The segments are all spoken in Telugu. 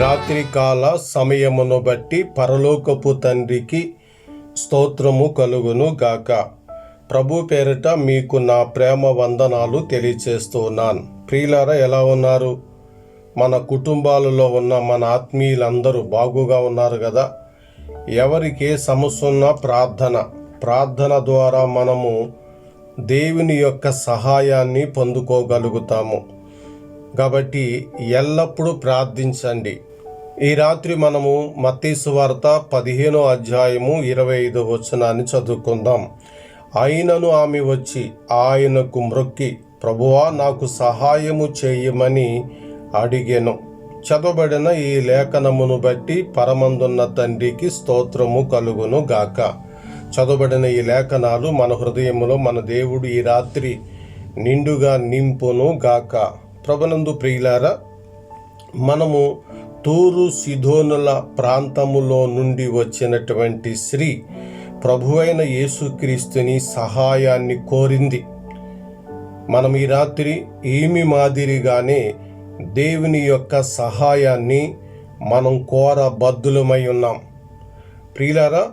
రాత్రికాల సమయమును బట్టి పరలోకపు తండ్రికి స్తోత్రము కలుగును గాక. ప్రభు పేరిట మీకు నా ప్రేమ వందనాలు తెలియచేస్తున్నాను. ప్రియులారా ఎలా ఉన్నారు? మన కుటుంబాలలో ఉన్న మన ఆత్మీయులందరూ బాగుగా ఉన్నారు కదా? ఎవరికి సమస్య ఉన్నా ప్రార్థన? ప్రార్థన ద్వారా మనము దేవుని యొక్క సహాయాన్ని పొందుకోగలుగుతాము. కాబట్టి ఎల్లప్పుడూ ప్రార్థించండి. ఈ రాత్రి మనము మత్తీసు వార్త పదిహేనో అధ్యాయము ఇరవై ఐదో వచనాన్ని చదువుకుందాం. అయినను ఆమె వచ్చి ఆయనకు మ్రొక్కి ప్రభువా నాకు సహాయము చేయమని అడిగాను. చదవబడిన ఈ లేఖనమును బట్టి పరమందున్న తండ్రికి స్తోత్రము కలుగును గాక. చదవబడిన ఈ లేఖనాలు మన హృదయములో మన దేవుడు ఈ రాత్రి నిండుగా నింపును గాక. ప్రభునందు ప్రియులారా మనము తూరు సిధోనుల ప్రాంతములో నుండి వచ్చినటువంటి స్త్రీ ప్రభువైన యేసుక్రీస్తుని సహాయాన్ని కోరింది. మనం ఈ రాత్రి ఏమి మాదిరిగానే దేవుని యొక్క సహాయాన్ని మనం కోర బద్దులమై ఉన్నాం. ప్రియులారా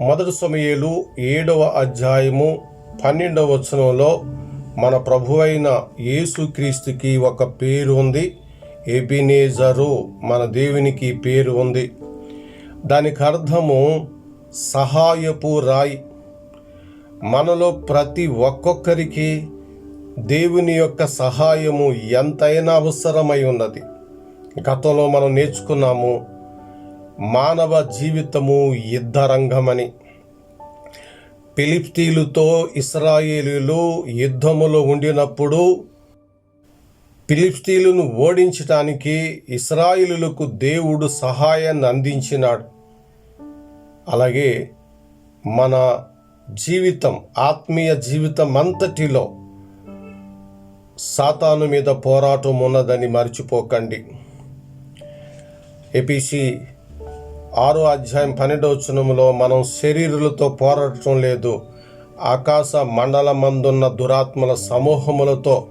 మొదటి సమయలు ఏడవ అధ్యాయము పన్నెండవ వచనంలో మన ప్రభువైన యేసుక్రీస్తుకి ఒక పేరు ఉంది. ఎబినేజరు మన దేవునికి పేరు ఉంది. దానికి అర్థము సహాయపు రాయి. మనలో ప్రతి ఒక్కొక్కరికి దేవుని యొక్క సహాయము ఎంతైనా అవసరమై ఉన్నది. గతంలో మనం నేర్చుకున్నాము మానవ జీవితము యుద్ధరంగమని. పిలిప్తీలుతో ఇస్రాయేలీలు యుద్ధములో ఉండినప్పుడు ఫిలిస్తీన్లను ఓడించటానికి ఇస్రాయిలులకు దేవుడు సహాయాన్ని అందించినాడు. అలాగే మన జీవితం ఆత్మీయ జీవితం అంతటిలో సాతాను మీద పోరాటం ఉన్నదని మర్చిపోకండి. ఎపిసి ఆరో అధ్యాయం పన్నెండవచనంలో మనం శరీరులతో పోరాడటం లేదు ఆకాశ మండలమందున్న దురాత్మల సమూహములతో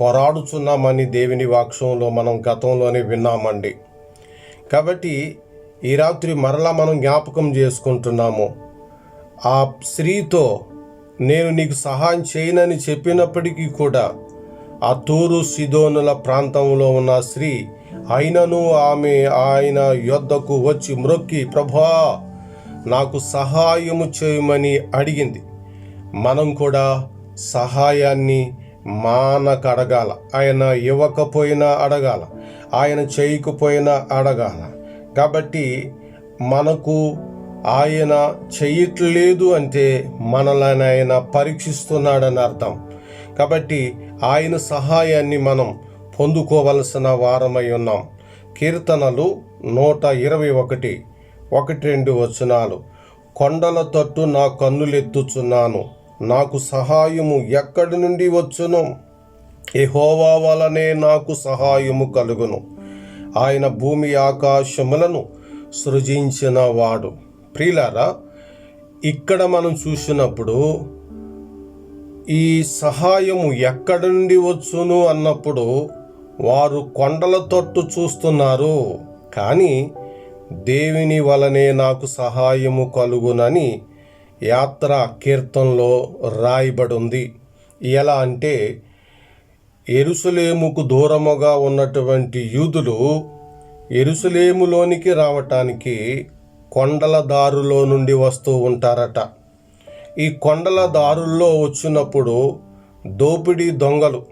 పోరాడుచున్నామని దేవుని వాక్యంలో మనం గతంలోనే విన్నామండి. కాబట్టి ఈ రాత్రి మరలా మనం జ్ఞాపకం చేసుకుంటున్నాము. ఆ స్త్రీతో నేను నీకు సహాయం చేయనని చెప్పినప్పటికీ కూడా ఆ తూరు సిదోనుల ప్రాంతంలో ఉన్న స్త్రీ అయినను ఆమె ఆయన యొద్దకు వచ్చి మ్రొక్కి ప్రభా నాకు సహాయము చేయమని అడిగింది. మనం కూడా సహాయాన్ని మానక అడగాల ఆయన ఇవ్వకపోయినా అడగాల. ఆయన చేయకపోయినా అడగాల. కాబట్టి మనకు ఆయన చెయ్యట్లేదు అంటే మనల్ని ఆయన పరీక్షిస్తున్నాడని అర్థం. కాబట్టి ఆయన సహాయాన్ని మనం పొందుకోవలసిన వారమై ఉన్నాం. కీర్తనలు నూట ఇరవై ఒకటి ఒకటి రెండు వచనాలు. కొండల తట్టు నా కన్నులెత్తుచున్నాను. నాకు సహాయము ఎక్కడి నుండి వచ్చును? ఎహోవా వలనే నాకు సహాయము కలుగును. ఆయన భూమి ఆకాశములను సృజించిన వాడు. ప్రియులారా ఇక్కడ మనం చూసినప్పుడు ఈ సహాయము ఎక్కడి నుండి వచ్చును అన్నప్పుడు వారు కొండల తొట్టు చూస్తున్నారు. కానీ దేవుని వలనే నాకు సహాయము కలుగునని యాత్ర కీర్తనలో రాయబడి ఉంది ఎలా అంటే ఎరుసలేముకు దూరముగా ఉన్నటువంటి యూదులు ఎరుసలేములోనికి రావటానికి కొండల దారులో నుండి వస్తూ ఉంటారట. ఈ కొండల దారుల్లో వచ్చినప్పుడు దోపిడీ దొంగలు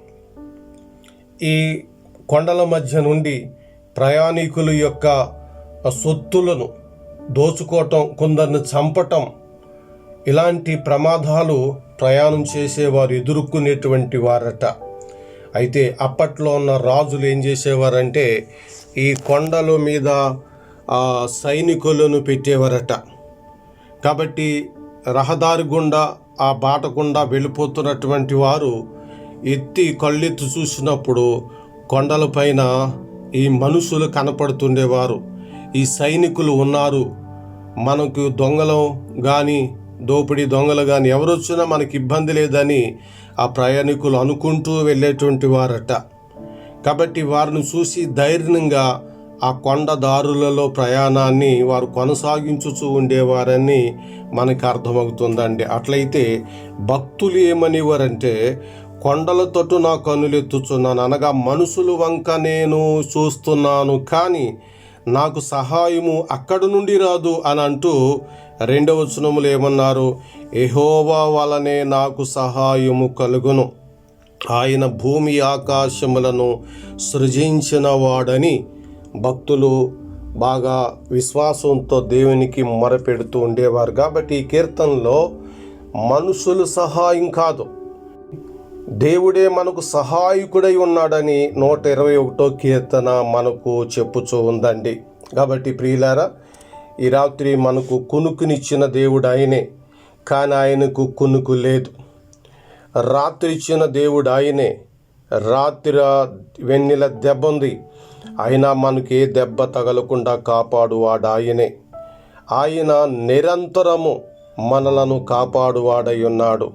ఈ కొండల మధ్య నుండి ప్రయాణికుల యొక్క సొత్తులను దోచుకోవటం కొందరిని చంపటం ఇలాంటి ప్రమాదాలు ప్రయాణం చేసేవారు ఎదుర్కొనేటువంటి వారట. అయితే అప్పట్లో ఉన్న రాజులు ఏం చేసేవారంటే ఈ కొండల మీద సైనికులను పెట్టేవారట. కాబట్టి రహదారి గుండా ఆ బాట గుండా వెళ్ళిపోతున్నటువంటి వారు ఎత్తి కళ్ళెత్తి చూసినప్పుడు కొండలపైన ఈ మనుషులు కనపడుతుండేవారు. ఈ సైనికులు ఉన్నారు మనకు దొంగలం కానీ దోపిడీ దొంగలు కానీ ఎవరు వచ్చినా మనకి ఇబ్బంది లేదని ఆ ప్రయాణికులు అనుకుంటూ వెళ్ళేటువంటి వారట. కాబట్టి వారిని చూసి ధైర్యంగా ఆ కొండ దారులలో ప్రయాణాన్ని వారు కొనసాగించుచూ ఉండేవారని మనకి అర్థమవుతుందండి. అట్లయితే భక్తులు ఏమనివారంటే కొండల తట్టు నా కనులెత్తుచున్నాను అనగా మనుషులు వంక నేను చూస్తున్నాను. కానీ నాకు సహాయము అక్కడి నుండి రాదు అని అంటూ రెండవ వచనములు ఏమన్నారు? ఎహోవా వలనే నాకు సహాయము కలుగును. ఆయన భూమి ఆకాశములను సృజించిన వాడని భక్తులు బాగా విశ్వాసంతో దేవునికి మొరపెడుతూ ఉండేవారు. కాబట్టి ఈ కీర్తనలో మనుషులు సహాయం కాదు. దేవుడే మనకు సహాయకుడై ఉన్నాడని నూట ఇరవై ఒకటో కీర్తన మనకు చెప్పుచూ ఉందండి. కాబట్టి ప్రియులారా ఈ రాత్రి మనకు కునుకునిచ్చిన దేవుడు ఆయనే కానీ ఆయనకు కునుకు లేదు. రాత్రి ఇచ్చిన దేవుడు ఆయనే రాత్రి వెన్నెల దెబ్బ ఉంది అయినా మనకి ఏ దెబ్బ తగలకుండా కాపాడువాడు ఆయనే ఆయన నిరంతరము మనలను కాపాడువాడై ఉన్నాడు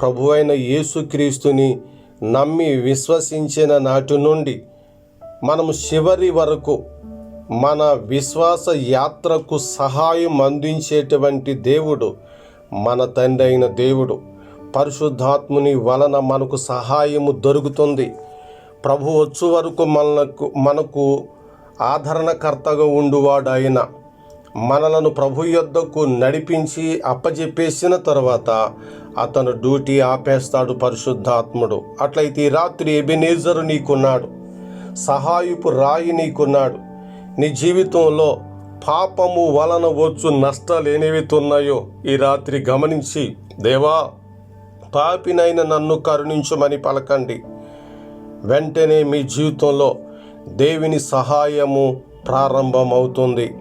ప్రభు అయిన యేసుక్రీస్తుని నమ్మి విశ్వసించిన నాటి నుండి మనము చివరి వరకు మన విశ్వాస యాత్రకు సహాయం అందించేటువంటి దేవుడు మన తండ్రి అయిన దేవుడు. పరిశుద్ధాత్ముని వలన మనకు సహాయము దొరుకుతుంది. ప్రభు వచ్చు వరకు మనకు మనకు ఆదరణకర్తగా ఉండువాడు ఆయన మనలను ప్రభు యొద్దకు నడిపించి అప్పజెప్పేసిన తర్వాత అతను డ్యూటీ ఆపేస్తాడు పరిశుద్ధాత్ముడు. అట్లయితే ఈ రాత్రి ఎబినేజరు నీకున్నాడు. సహాయపు రాయి నీకున్నాడు. నీ జీవితంలో పాపము వలన వచ్చు నష్టాలు ఏనేవితే ఉన్నాయో ఈ రాత్రి గమనించి దేవా పాపినైన నన్ను కరుణించమని పలకండి. వెంటనే మీ జీవితంలో దేవుని సహాయము ప్రారంభమవుతుంది.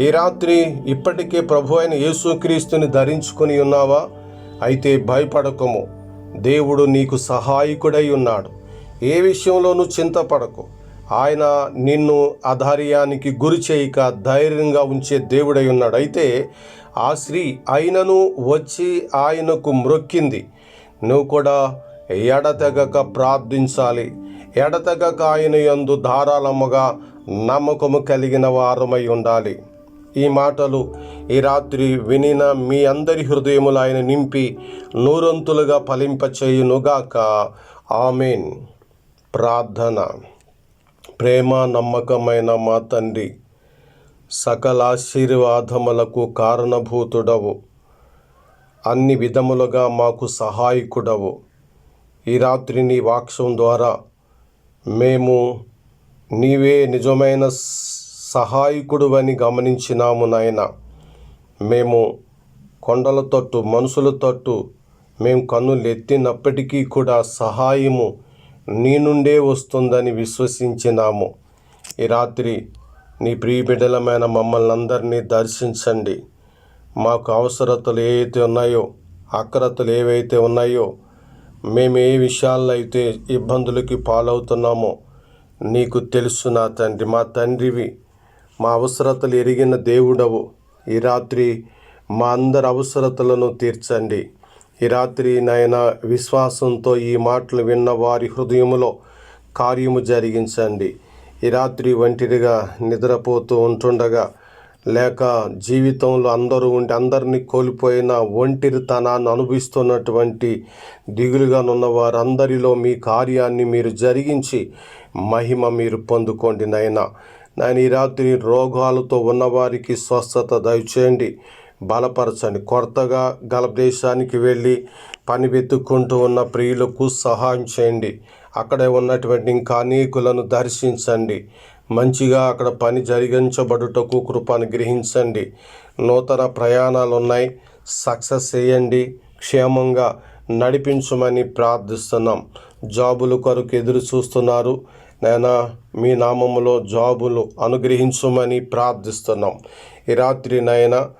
ఈ రాత్రి ఇప్పటికే ప్రభు అయిన యేసుక్రీస్తుని ధరించుకొని ఉన్నావా? అయితే భయపడకము. దేవుడు నీకు సహాయకుడై ఉన్నాడు. ఏ విషయంలోనూ చింతపడకు. ఆయన నిన్ను అధైర్యానికి గురి చేయక ధైర్యంగా ఉంచే దేవుడై ఉన్నాడు. అయితే ఆ స్త్రీ ఆయనను వచ్చి ఆయనకు మ్రొక్కింది. నువ్వు కూడా ఎడతెగక ప్రార్థించాలి. ఎడతెగక ఆయన యందు ధారాళముగా నమ్మకము కలిగిన వారమై ఉండాలి. ఈ మాటలు ఈ రాత్రి వినిన మీ అందరి హృదయములు ఆయన నింపి నూరంతులుగా ఫలింపచేయునుగాక. ఆమెన్. ప్రార్థన. ప్రేమ నమ్మకమైన మా తండ్రి సకల ఆశీర్వాదములకు కారణభూతుడవు. అన్ని విధములుగా మాకు సహాయకుడవు. ఈ రాత్రి నీ వాక్యం ద్వారా మేము నీవే నిజమైన సహాయకుడు అని గమనించినాము నాయన. మేము కొండల తట్టు మనుషుల తట్టు మేము కన్నులు ఎత్తినప్పటికీ కూడా సహాయము నీ నుండే వస్తుందని విశ్వసించినాము. ఈ రాత్రి నీ ప్రియబిడ్డలమైన మమ్మల్ని అందరినీ దర్శించండి. మాకు అవసరతలు ఏవైతే ఉన్నాయో అక్రతలు ఏవైతే ఉన్నాయో మేము ఏ విషయాల్లో అయితే ఇబ్బందులకి పాలవుతున్నామో నీకు తెలుసు నా తండ్రి. మా తండ్రివి మా అవసరతలు ఎరిగిన దేవుడవు. ఈ రాత్రి మా అందరి అవసరతలను తీర్చండి. ఈ రాత్రి నాయన విశ్వాసంతో ఈ మాటలు విన్న వారి హృదయములో కార్యము జరిగించండి. ఈ రాత్రి ఒంటిరిగా నిద్రపోతూ ఉంటుండగా లేక జీవితంలో అందరూ ఉండి అందరినీ కోల్పోయిన ఒంటిరితనాన్ని అనుభవిస్తున్నటువంటి దిగులుగా ఉన్న వారందరిలో మీ కార్యాన్ని మీరు జరిగించి మహిమ మీరు పొందుకోండి నాయన. నేను ఈ రాత్రి రోగాలతో ఉన్నవారికి స్వస్థత దయచేయండి. బలపరచండి కొత్తగా గల దేశానికి వెళ్ళి పని వెతుక్కుంటూ ఉన్న ప్రియులకు సహాయం చేయండి. అక్కడే ఉన్నటువంటి ఇంకా అనేకులను దర్శించండి. మంచిగా అక్కడ పని జరిగించబడుటకు కృపను గ్రహించండి. నూతన ప్రయాణాలు ఉన్నాయి సక్సెస్ చేయండి. క్షేమంగా నడిపించమని ప్రార్థిస్తున్నాం. జాబులు కొరకు ఎదురు చూస్తున్నారు. నేను మీ నామములో జాబులు అనుగ్రహించమని ప్రార్థిస్తున్నాం. ఈ రాత్రి నైనా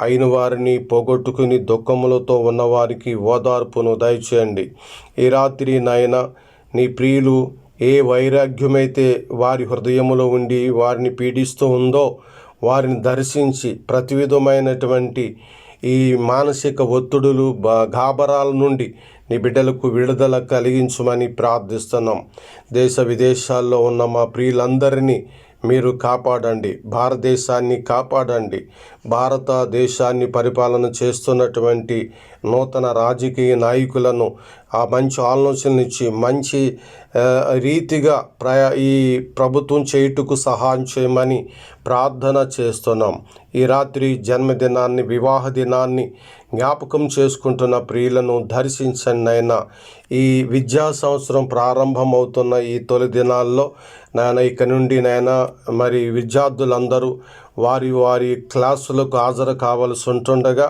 అయిన వారిని పోగొట్టుకుని దుఃఖములతో ఉన్నవారికి ఓదార్పును దయచేయండి. ఈ రాత్రి నాయన నీ ప్రియులు ఏ వైరాగ్యమైతే వారి హృదయములో ఉండి వారిని పీడిస్తూ ఉందో వారిని దర్శించి ప్రతి విధమైనటువంటి ఈ మానసిక ఒత్తిడులు గాబరాల నుండి నీ బిడ్డలకు విడుదల కలిగించమని ప్రార్థిస్తున్నాం. దేశ విదేశాల్లో ఉన్న మా ప్రియులందరినీ మీరు కాపాడండి. భారతదేశాన్ని కాపాడండి. భారతదేశాన్ని పరిపాలన చేస్తున్నటువంటి నూతన రాజకీయ నాయకులను ఆ మంచి ఆలోచనలు ఇచ్చి మంచి రీతిగా ప్రయా ఈ ప్రభుత్వం చేయుటకు సహాయం చేయమని ప్రార్థన చేస్తున్నాం. ఈ రాత్రి జన్మదినాన్ని వివాహ దినాన్ని జ్ఞాపకం చేసుకుంటున్న ప్రియులను దర్శించండి నాయన. ఈ విద్యా సంవత్సరం ప్రారంభమవుతున్న ఈ తొలి దినాల్లో నాయన ఇక నుండి నాయన మరి విద్యార్థులందరూ వారి వారి క్లాసులకు హాజరు కావలసి ఉంటుండగా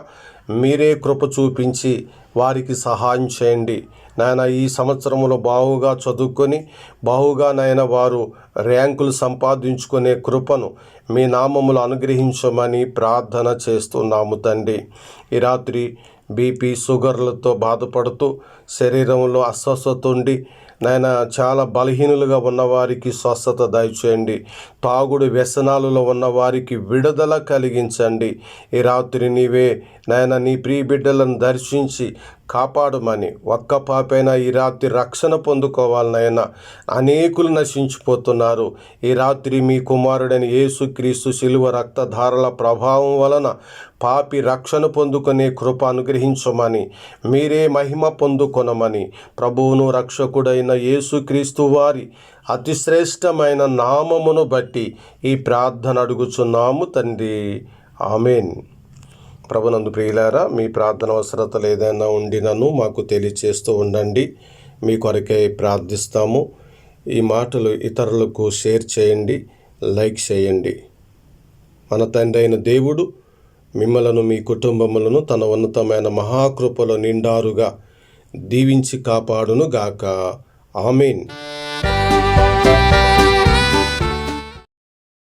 మీరే కృప చూపించి వారికి సహాయం చేయండి. నాయన ఈ సంవత్సరంలో బావుగా చదువుకొని బావుగా నాయన వారు ర్యాంకులు సంపాదించుకునే కృపను మీ నామములు అనుగ్రహించమని ప్రార్థన చేస్తున్నాము తండ్రి. ఈ రాత్రి బీపీ షుగర్లతో బాధపడుతూ శరీరంలో అస్వస్థత ఉండి నాయన చాలా బలహీనులుగా ఉన్నవారికి స్వస్థత దయచేయండి. తాగుడు వ్యసనాలలో ఉన్న వారికి విడుదల కలిగించండి. ఈ రాత్రి నీవే నాయన నీ ప్రియ బిడ్డలను దర్శించి కాపాడమని. ఒక్క పాపైనా ఈ రాత్రి రక్షణ పొందుకోవాలి నాయన. అనేకులు నశించిపోతున్నారు. ఈ రాత్రి మీ కుమారుడైన యేసుక్రీస్తు శిలువ రక్తధారల ప్రభావం వలన పాపి రక్షణ పొందుకునే కృప అనుగ్రహించమని మీరే మహిమ పొందుకొనమని. ప్రభువును రక్షకుడైన యేసుక్రీస్తు వారి అతిశ్రేష్టమైన నామమును బట్టి ఈ ప్రార్థన అడుగుచున్నాము తండ్రి. ఆమెన్. ప్రభునందు ప్రియులారా మీ ప్రార్థన అవసరతలు ఏదైనా ఉండినను మాకు తెలియచేస్తూ ఉండండి. మీ కొరకే ప్రార్థిస్తాము. ఈ మాటలు ఇతరులకు షేర్ చేయండి లైక్ చేయండి. మన తండ్రి అయిన దేవుడు మిమ్మలను మీ కుటుంబములను తన ఉన్నతమైన మహాకృపలో నిండారుగా దీవించి కాపాడును గాక ఆమెన్.